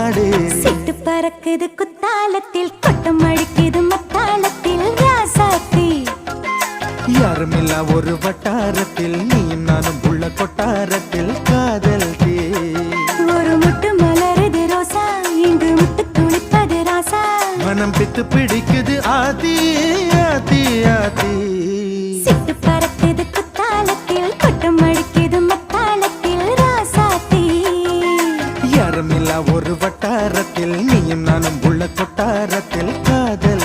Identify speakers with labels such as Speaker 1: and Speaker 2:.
Speaker 1: நாடு
Speaker 2: சிட்டு பறக்குது குத்தாலத்தில் கொட்டம் அடிக்குது மத்தாளத்தில் ராசாத்தி.
Speaker 1: யாருமில்லா ஒரு வட்டாரத்தில் நீயும் நானும் உள்ள கொட்டாரத்தில் காதல் தே.
Speaker 2: ஒரு முட்டு மலருது ரோசா இங்கு முட்டு துளிப்பது ராசா.
Speaker 1: மனம் பித்து பிடிக்குது ஆதி ஆதி ஆதி.
Speaker 2: சிட்டு பறக்குது குத்தாலத்தில் கொட்டம் அடிக்குது
Speaker 1: வட்டமில்லா ஒரு வட்டாரத்தில் நீயும் நானும் உள்ள கொட்டாரத்தில் காதல்